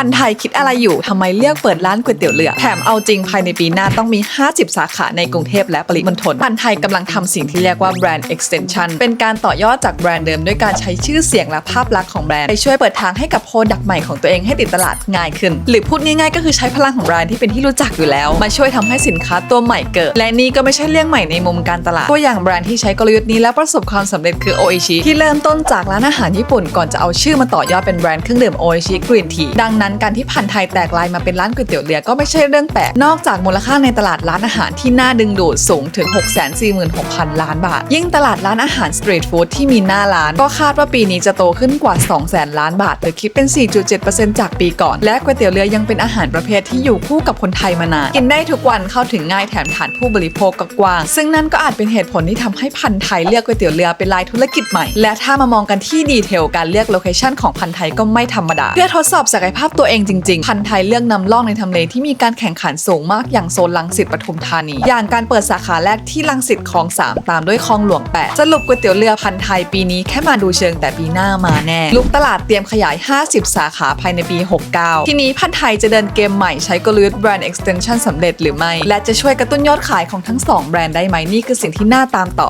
พันไทยคิดอะไรอยู่ทำไมเลือกเปิดร้านก๋วยเตี๋ยวเรือแถมเอาจริงภายในปีหน้าต้องมี 50 สาขาในกรุงเทพและปริมณฑลพันไทยกำลังทำสิ่งที่เรียกว่าแบรนด์ extension เป็นการต่อยอดจากแบรนด์เดิมด้วยการใช้ชื่อเสียงและภาพลักษณ์ของแบรนด์ไปช่วยเปิดทางให้กับโปรดักต์ใหม่ของตัวเองให้ติดตลาดง่ายขึ้น หรือพูดง่ายๆ ก็คือใช้พลังของแบรนด์ที่เป็นที่รู้จักอยู่แล้ว มาช่วยทำให้สินค้าตัวใหม่เกิด และนี่ก็ไม่ใช่เรื่องใหม่ในมุมการตลาดตัวอย่างแบรนด์ที่ใช้กลยุทธ์นี้และประสบความสำเร็จคือโออิชิที่เริ่มต้นจากร้านอาหารญี่ปุ่นก่อนจะเอาชื่อมาต่อยอดเป็นแบรนด์เครื่องดื่มโออิชิกรีนทีดังนั้นการที่พันธุ์ไทยแตกลายมาเป็นร้านก๋วยเตี๋ยวเรือก็ไม่ใช่เรื่องแปลกนอกจากมูลค่าในตลาดร้านอาหารที่น่าดึงดูดสูงถึง 646,000 ล้านบาท ยิ่งตลาดร้านอาหารสตรีทฟู้ดที่มีหน้าร้าน ก็คาดว่าปีนี้จะโตขึ้นกว่า 200,000 ล้านบาทหรือคิดเป็น 4.7%จากปีก่อน และก๋วยเตี๋ยวเรือยังเป็นอาหารประเภทที่อยู่คู่กับคนไทยมานานกินได้ทุกวันเข้าถึงง่ายแถมฐานผู้บริโภคก็กว้าง ซึ่งนั่นก็อาจเป็นเหตุผลที่ทำให้พันธุ์ไทยเลือกก๋วยเตี๋ยวเรือเป็นรายธุรกิจใหม่และถ้ามามองกันที่ดีเทลการเลือกโลเคชันของพันธุ์ไทยก็ไม่ธรรมดาเพื่อทดสอบศักยภาพตัวเองจริงๆ พันธ์ไทยเลือกนำล่องในทำเลที่มีการแข่งขันสูงมากอย่างโซนลังสิตปทุมธานี อย่างการเปิดสาขาแรกที่ลังสิตคลองสามตามด้วยคลองหลวงแปดสรุปก๋วยเตี๋ยวเรือพันธ์ไทยปีนี้แค่มาดูเชิงแต่ปีหน้ามาแน่ ลุกตลาดเตรียมขยาย 50 สาขาภายในปี 69 ทีนี้พันธ์ไทยจะเดินเกมใหม่ใช้กลยุทธ์แบรนด์ extension สำเร็จหรือไม่ และจะช่วยกระตุ้นยอดขายของทั้งสองแบรนด์ได้ไหมนี่คือสิ่งที่น่าตามต่อ